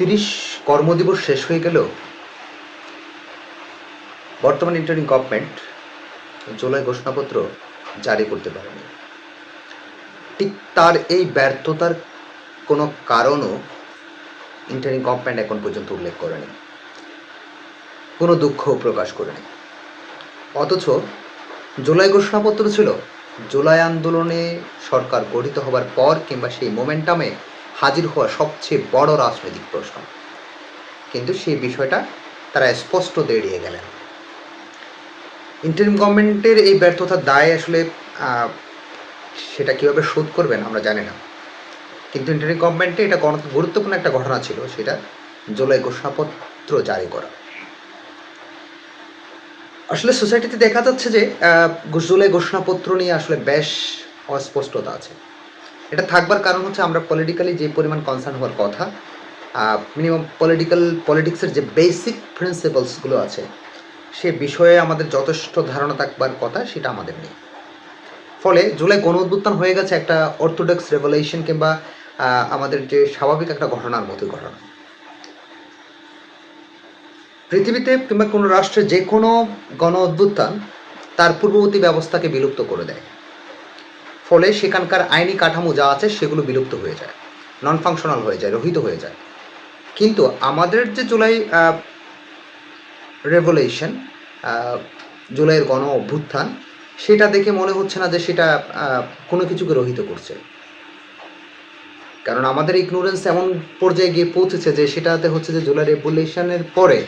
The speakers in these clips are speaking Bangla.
তিরিশ কর্মদিবস শেষ হয়ে গেলেও বর্তমান ইন্টারিং গভর্নমেন্ট জুলাই ঘোষণাপত্র জারি করতে পারেনি। ঠিক তার এই ব্যর্থতার কোনো কারণও ইন্টারিং গভর্নমেন্ট এখন পর্যন্ত উল্লেখ করেনি। কোনো দুঃখ প্রকাশ করেনি। অথচ জুলাই ঘোষণাপত্র ছিল, জুলাই আন্দোলনে সরকার গঠিত হবার পর কিংবা সেই মোমেন্টামে হাজির হওয়া সবচেয়ে বড় রাজনৈতিক প্রশ্ন। কিন্তু সেই বিষয়টা তারা স্পষ্ট এড়িয়ে গেলেন। ইন্টারিম গভর্নমেন্টের এই ব্যর্থতার দায় আসলে সেটা কীভাবে শোধ করবেন আমরা জানি না। কিন্তু ইন্টারিম গভর্নমেন্টে এটা গুরুত্বপূর্ণ একটা ঘটনা ছিল, সেটা জুলাই ঘোষণাপত্র জারি করা। আসলে সোসাইটিতে দেখা যাচ্ছে যে জুলাই ঘোষণাপত্র নিয়ে আসলে বেশ অস্পষ্টতা আছে। এটা থাকবার কারণ হচ্ছে আমরা পলিটিক্যালি যে পরিমাণ কনসার্ন হওয়ার কথা মিনিমাম পলিটিক্যাল পলিটিক্সের যে বেসিক প্রিন্সিপালসগুলো আছে, সে বিষয়ে আমাদের যথেষ্ট ধারণা থাকবার কথা সেটা আমাদের নেই। ফলে জুলাই গণ উদ্যোত্থান হয়ে গেছে একটা অর্থোডক্স রেভলিউশন কিংবা আমাদের যে স্বাভাবিক একটা ঘটনার মতোই ঘটনা। পৃথিবীতে কিংবা কোনো রাষ্ট্রে যে কোনো গণ অভ্যুত্থান তার পূর্ববর্তী ব্যবস্থাকে বিলুপ্ত করে দেয়। ফলে সেখানকার আইনি কাঠামো যা আছে সেগুলো বিলুপ্ত হয়ে যায় নন ফাংশনাল হয়ে যায়, রহিত হয়ে যায়। কিন্তু আমাদের যে জুলাই রেভলিউশন জুলাইয়ের গণ অভ্যুত্থান, সেটা দেখে মনে হচ্ছে না যে সেটা কোনো কিছুকে রহিত করছে। কারণ আমাদের ইগনোরেন্স এমন পর্যায়ে গিয়ে পৌঁছেছে যে সেটাতে হচ্ছে যে জুলাই রেভলিউশনের পরে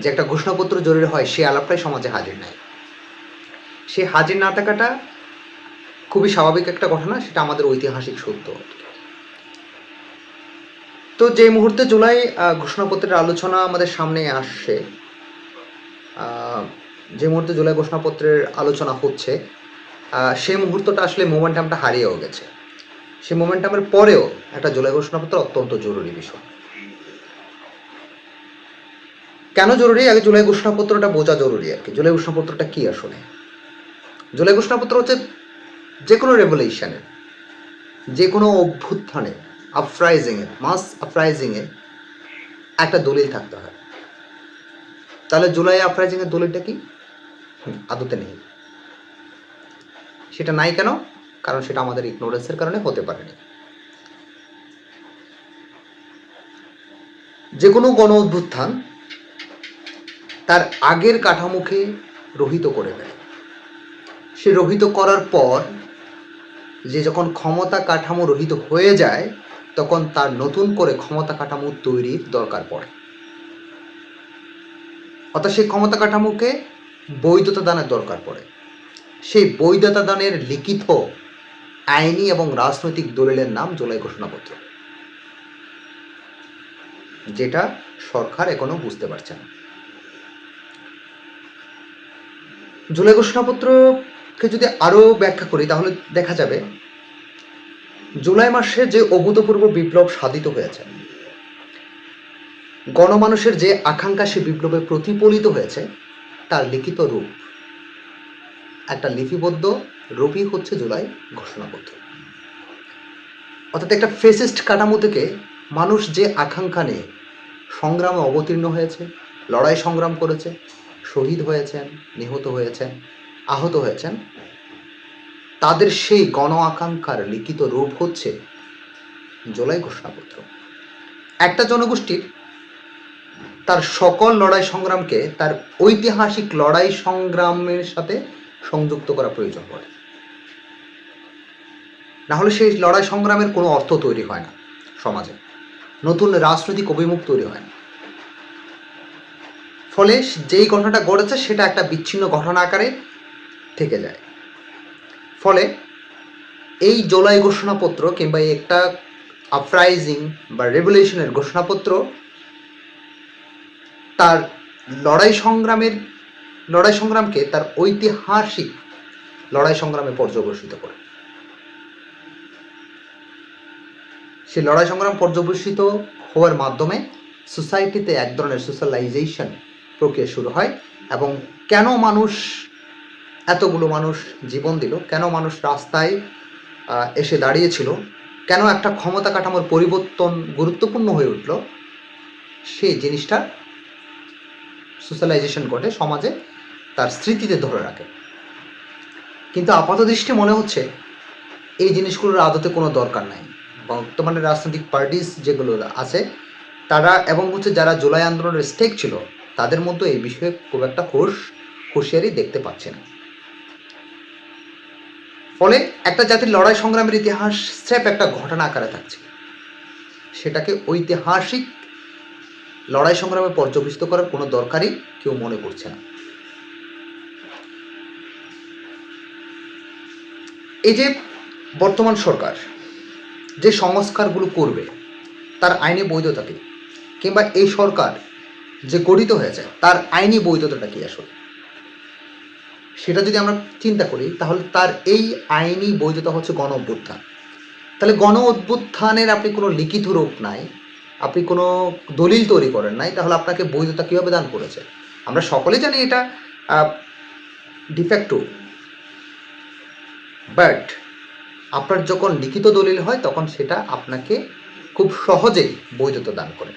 যে একটা ঘোষণাপত্র জরুরি হয়, সে আলাপটাই সমাজে হাজির নাই। সে হাজির না থাকাটা খুবই স্বাভাবিক একটা ঘটনা, সেটা আমাদের ঐতিহাসিক সত্য। তো যে মুহূর্তে জুলাই ঘোষণাপত্রের আলোচনা আমাদের সামনে আসছে যে মুহূর্তে জুলাই ঘোষণাপত্রের আলোচনা হচ্ছে সেই মুহূর্তটা আসলে মোমেন্টামটা হারিয়েও গেছে। সেই মোমেন্টামের পরেও একটা জুলাই ঘোষণাপত্র অত্যন্ত জরুরি বিষয়। কেন জরুরি? আগে জুলাই ঘোষণাপত্রটা বোঝা জরুরি আর কি। জুলাই ঘোষণাপত্রটা কি আসলে? জুলাই ঘোষণাপত্র হচ্ছে যে কোনো রেভলিউশনের যে কোনো অভ্যুত্থানে আপরাইজিংয়ে মাস আপরাইজিংয়ে একটা দলিল থাকতে হয়। তাহলে জুলাই আপরাইজিংয়ের দলিলটা কি? আদতে নেই। সেটা নাই কেন? কারণ সেটা আমাদের ইগনোরেন্সের কারণে হতে পারেনি। যে কোনো গণ অভ্যুত্থান তার আগের কাঠামোকে রহিত করে দেয়। সে রহিত করার পর যে যখন ক্ষমতা কাঠামো রহিত হয়ে যায়, তখন তার নতুন করে ক্ষমতা কাঠামো তৈরির দরকার পড়ে। অর্থাৎ সেই ক্ষমতা কাঠামোকে বৈধতা দানের দরকার পড়ে। সেই বৈধতা দানের লিখিত আইনি এবং রাজনৈতিক দলিলের নাম জুলাই ঘোষণাপত্র। যেটা সরকার এখনও বুঝতে পারছে না। জুলাই ঘোষণাপত্রকে যদি আরও ব্যাখ্যা করি, তাহলে দেখা যাবে জুলাই মাসে যে অভূতপূর্ব বিপ্লব সাধিত হয়েছে, গণমানুষের যে আকাঙ্ক্ষা সে বিপ্লবে প্রতিফলিত হয়েছে, তার লিখিত রূপ। একটা লিপিবদ্ধ রূপই হচ্ছে জুলাই ঘোষণাপত্র। অর্থাৎ একটা ফেসিস্ট কাঠামো থেকে মানুষ যে আকাঙ্ক্ষা নিয়ে সংগ্রামে অবতীর্ণ হয়েছে, লড়াই সংগ্রাম করেছে, শহীদ হয়েছেন, নিহত হয়েছেন আহত হয়েছেন। তাদের সেই গণ আকাঙ্ক্ষার লিখিত রূপ হচ্ছে জুলাই ঘোষণাপত্র। একটা জনগোষ্ঠীর তার সকল লড়াই সংগ্রামকে তার ঐতিহাসিক লড়াই সংগ্রামের সাথে সংযুক্ত করা প্রয়োজন পড়ে। না হলে সেই লড়াই সংগ্রামের কোনো অর্থ তৈরি হয় না সমাজে। নতুন রাজনৈতিক অভিমুখ তৈরি হয় না। ফলে যেই ঘটনাটা ঘটেছে, সেটা একটা বিচ্ছিন্ন ঘটনা আকারে থেকে যায়। ফলে এই জোলাই ঘোষণাপত্র কিংবা একটা আপরাইজিং বা রেভলিউশনের ঘোষণাপত্র তার লড়াই সংগ্রামের, লড়াই সংগ্রামকে তার ঐতিহাসিক লড়াই সংগ্রামে পর্যবসিত করে। সেই লড়াই সংগ্রাম পর্যবসিত হওয়ার মাধ্যমে সোসাইটিতে এক ধরনের সোশ্যালাইজেশন প্রক্রিয়া শুরু হয় এবং কেন মানুষ এতগুলো মানুষ জীবন দিল। কেন মানুষ রাস্তায় এসে দাঁড়িয়েছিল? কেন একটা ক্ষমতা কাঠামোর পরিবর্তন গুরুত্বপূর্ণ হয়ে উঠল? সেই জিনিসটার সোশ্যালাইজেশন ঘটে সমাজে তার স্মৃতিতে ধরে রাখে। কিন্তু আপাত দৃষ্টি মনে হচ্ছে এই জিনিসগুলোর আদতে কোনো দরকার নাই। বর্তমানে রাজনৈতিক পার্টিস যেগুলো আছে, তারা এবং হচ্ছে যারা জুলাই আন্দোলনের স্টেক ছিল, তাদের মধ্যে এই বিষয়ে খুব একটা হুশ হুঁশিয়ারি দেখতে পাচ্ছে না ফলে একটা জাতির লড়াই সংগ্রামের ইতিহাস স্রেফ একটা ঘটনা আকারে থাকছে। সেটাকে ঐতিহাসিক লড়াই সংগ্রামে পর্যবেসিত করার কোনো দরকারই কেউ মনে করছে না। এই যে বর্তমান সরকার যে সংস্কারগুলো করবে, তার আইনি বৈধতা কি? কিংবা এই সরকার যে গঠিত হয়েছে, তার আইনি বৈধতাটা কি আসলে? সেটা যদি আমরা চিন্তা করি, তাহলে তার এই আইনি বৈধতা হচ্ছে গণ অভ্যুত্থান। তাহলে গণ অভ্যুত্থানের আপনি কোনো লিখিত রূপ নাই, আপনি কোনো দলিল তৈরি করেন নাই, তাহলে আপনাকে বৈধতা কীভাবে দান করেছে? আমরা সকলে জানি এটা ডিফেক্টিভ বাট আপনার যখন লিখিত দলিল হয়, তখন সেটা আপনাকে খুব সহজেই বৈধতা দান করে।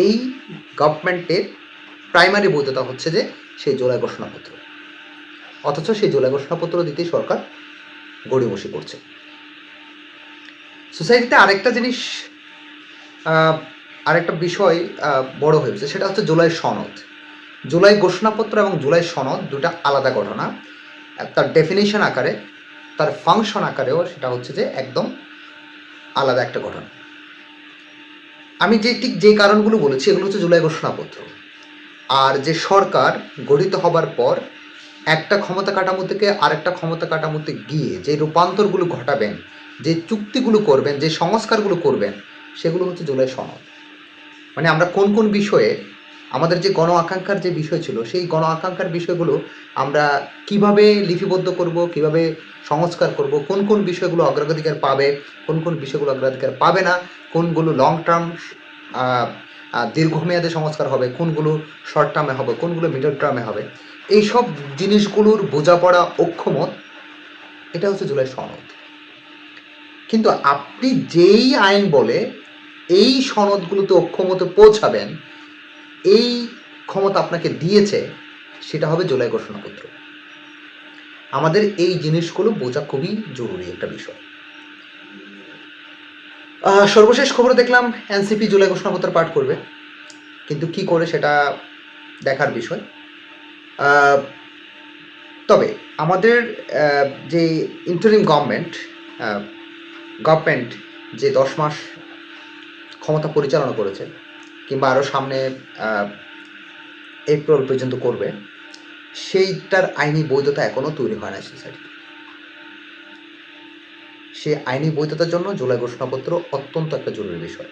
এই গভর্নমেন্টের প্রাইমারি বৈধতা হচ্ছে যে সেই জোলাই ঘোষণাপত্র। অথচ সেই জোলাই ঘোষণাপত্র দিতে সরকার গড়িমসি করছে। সোসাইটিতে আরেকটা জিনিস আরেকটা বিষয় বড় হয়েছে সেটা হচ্ছে জুলাই সনদ। জুলাই ঘোষণাপত্র এবং জুলাই সনদ দুটা আলাদা ঘটনা। তার ডেফিনেশন আকারে, তার ফাংশন আকারেও সেটা হচ্ছে যে একদম আলাদা একটা ঘটনা। আমি যে ঠিক যে কারণগুলো বলেছি, এগুলো হচ্ছে জুলাই ঘোষণাপত্র। আর যে সরকার গঠিত হবার পর একটা ক্ষমতা কাঠামো থেকে আরেকটা ক্ষমতা কাঠামোতে গিয়ে যে রূপান্তরগুলো ঘটাবেন, যে চুক্তিগুলো করবেন, যে সংস্কারগুলো করবেন, সেগুলো হচ্ছে জুলাই সনদ। মানে আমরা কোন কোন বিষয়ে, আমাদের যে গণ আকাঙ্ক্ষার যে বিষয় ছিল, সেই গণ আকাঙ্ক্ষার বিষয়গুলো আমরা কীভাবে লিপিবদ্ধ করব, কীভাবে সংস্কার করব, কোন কোন বিষয়গুলো অগ্রাধিকার পাবে, কোন কোন বিষয়গুলো অগ্রাধিকার পাবে না, কোনগুলো লং টার্ম দীর্ঘমেয়াদে সংস্কার হবে, কোনগুলো শর্ট টার্মে হবে, কোনগুলো মিডল টার্মে হবে, এইসব জিনিসগুলোর বোঝাপড়া অক্ষমত এটা হচ্ছে জুলাই সনদ। কিন্তু আপনি যেই আইন বলে এই সনদগুলোতে অক্ষমতে পৌঁছাবেন, এই ক্ষমতা আপনাকে দিয়েছে, সেটা হবে জুলাই ঘোষণাপত্র। আমাদের এই জিনিসগুলো বোঝা খুবই জরুরি একটা বিষয়। সর্বশেষ খবর দেখলাম, এনসিপি জুলাই ঘোষণাপত্র পাঠ করবে। কিন্তু কি করে সেটা দেখার বিষয়। তবে আমাদের যে ইন্টারিম গভর্নমেন্ট গভর্নমেন্ট যে দশ মাস ক্ষমতা পরিচালনা করেছে, কিংবা আরও সামনে এপ্রিল পর্যন্ত করবে, সেইটার আইনি বৈধতা এখনও তৈরি হয় না সোসাইটি সেই আইনি বৈধতার জন্য জুলাই ঘোষণাপত্র অত্যন্ত একটা জরুরি বিষয়।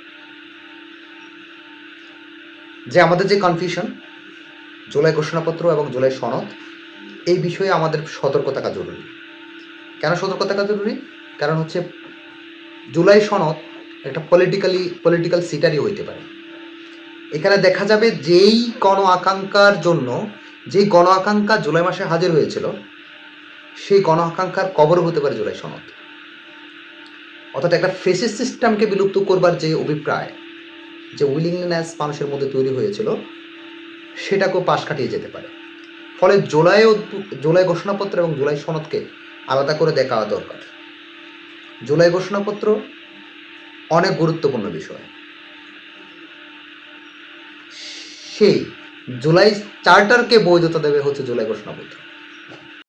যে আমাদের যে কনফিউশন জুলাই ঘোষণাপত্র এবং জুলাই সনদ, এই বিষয়ে আমাদের সতর্ক থাকা জরুরি। কেন সতর্ক থাকা জরুরি? কারণ হচ্ছে জুলাই সনদ একটা পলিটিক্যালি পলিটিক্যাল সিটারই হইতে পারে। এখানে দেখা যাবে যেই গণ আকাঙ্ক্ষার জন্য, যেই গণ আকাঙ্ক্ষা জুলাই মাসে হাজির হয়েছিল, সেই গণ আকাঙ্ক্ষার কবর হতে পারে জুলাই সনদ। অর্থাৎ একটা ফেসিস সিস্টেমকে বিলুপ্ত করবার যে অভিপ্রায়, যে উইলিংনেস মানুষের মধ্যে তৈরি হয়েছিল, সেটাকেও পাশ কাটিয়ে যেতে পারে। ফলে জুলাই জুলাই ঘোষণাপত্র এবং জুলাই সনদকে আলাদা করে দেখা দরকার। জুলাই ঘোষণাপত্র অনেক গুরুত্বপূর্ণ বিষয়। সেই জুলাই চার্টারকে বৈধতা দেবে হচ্ছে জুলাই ঘোষণাপত্র।